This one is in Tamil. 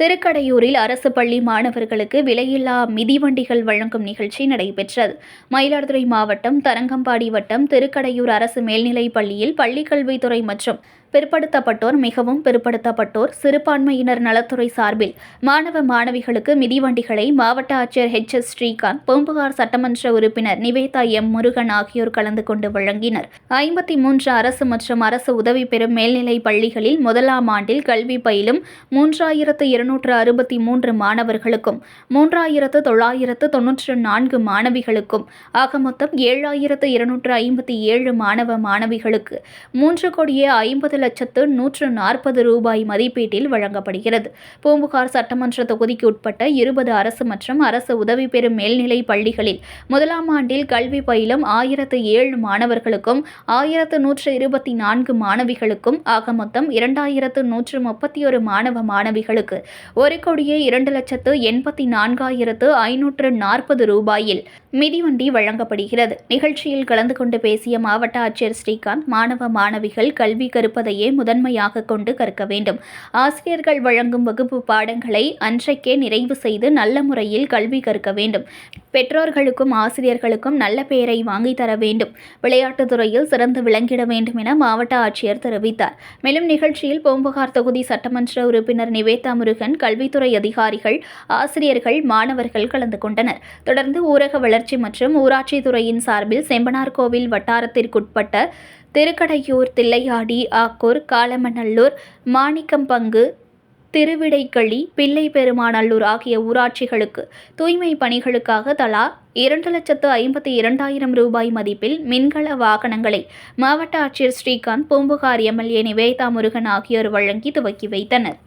திருக்கடையூரில் அரசு பள்ளி மாணவர்களுக்கு விலையில்லா மிதிவண்டிகள் வழங்கும் நிகழ்ச்சி நடைபெற்றது. மயிலாடுதுறை மாவட்டம் தரங்கம்பாடி வட்டம் திருக்கடையூர் அரசு மேல்நிலைப் பள்ளியில் பள்ளிக்கல்வித்துறை மற்றும் பிற்படுத்தப்பட்டோர் மிகவும் பிற்படுத்தப்பட்டோர் சிறுபான்மையினர் நலத்துறை சார்பில் மாணவ மாணவிகளுக்கு மிதிவண்டிகளை மாவட்ட ஆட்சியர் ஹெச் எஸ் ஸ்ரீகாந்த் பூம்புகார் சட்டமன்ற உறுப்பினர் நிவேதா எம் முருகன் ஆகியோர் கலந்து கொண்டு வழங்கினர். ஐம்பத்தி மூன்று அரசு மற்றும் அரசு உதவி பெறும் மேல்நிலை பள்ளிகளில் முதலாம் ஆண்டில் கல்வி பயிலும் மூன்றாயிரத்து இருநூற்று அறுபத்தி மூன்று மாணவர்களுக்கும் மூன்றாயிரத்து தொள்ளாயிரத்து தொன்னூற்று நான்கு மாணவிகளுக்கும் ஆக மொத்தம் ஏழாயிரத்து இருநூற்று ஐம்பத்தி ஏழு மாணவ மாணவிகளுக்கு மூன்று கோடியே ஐம்பது லட்சத்து நூற்று நாற்பது ரூபாய் மதிப்பீட்டில் வழங்கப்படுகிறது. பூம்புகார் சட்டமன்ற தொகுதிக்கு உட்பட்ட இருபது அரசு மற்றும் அரசு உதவி பெறும் மேல்நிலை பள்ளிகளில் முதலாம் ஆண்டில் கல்வி பயிலும் ஆயிரத்து ஏழு மாணவர்களுக்கும் ஆயிரத்து நூற்று இருபத்தி நான்கு மாணவிகளுக்கும் ஆக மொத்தம் இரண்டாயிரத்து நூற்று முப்பத்தி ஒரு மாணவ மாணவிகளுக்கு ஒரு கோடியே இரண்டு லட்சத்து எண்பத்தி நான்காயிரத்து ஐநூற்று நாற்பது ரூபாயில் மிதிவண்டி வழங்கப்படுகிறது. நிகழ்ச்சியில் கலந்து கொண்டு பேசிய மாவட்ட ஆட்சியர் ஸ்ரீகாந்த் மாணவ மாணவிகள் கல்வி கற்பதையே முதன்மையாக கொண்டு கற்க வேண்டும். ஆசிரியர்கள் வழங்கும் வகுப்பு பாடங்களை அன்றைக்கே நிறைவு செய்து நல்ல முறையில் கல்வி கற்க வேண்டும். பெற்றோர்களுக்கும் ஆசிரியர்களுக்கும் நல்ல பெயரை வாங்கி தர வேண்டும். விளையாட்டுத் துறையில் சிறந்து விளங்கிட வேண்டும் என மாவட்ட ஆட்சியர் தெரிவித்தார். மேலும் நிகழ்ச்சியில் பூம்புகார் தொகுதி சட்டமன்ற உறுப்பினர் நிவேதா முருகன் கல்வித்துறை அதிகாரிகள் ஆசிரியர்கள் மாணவர்கள் கலந்து கொண்டனர். தொடர்ந்து ஊரக வளர்ச்சி மற்றும் ஊராட்சித்துறையின் சார்பில் செம்பனார் கோவில் வட்டாரத்திற்குட்பட்ட திருக்கடையூர் தில்லையாடி ஆக்கூர் காலமநல்லூர் மாணிக்கம்பங்கு திருவிடைக்களி பிள்ளை பெருமாநல்லூர் ஆகிய ஊராட்சிகளுக்கு தூய்மை பணிகளுக்காக தலா இரண்டு லட்சத்து ஐம்பத்தி இரண்டாயிரம் ரூபாய் மதிப்பில் மின்கல வாகனங்களை மாவட்ட ஆட்சியர் ஸ்ரீகாந்த் பூம்புகார் எம்எல்ஏ நிவேதா முருகன் ஆகியோர் வழங்கி துவக்கி வைத்தனர்.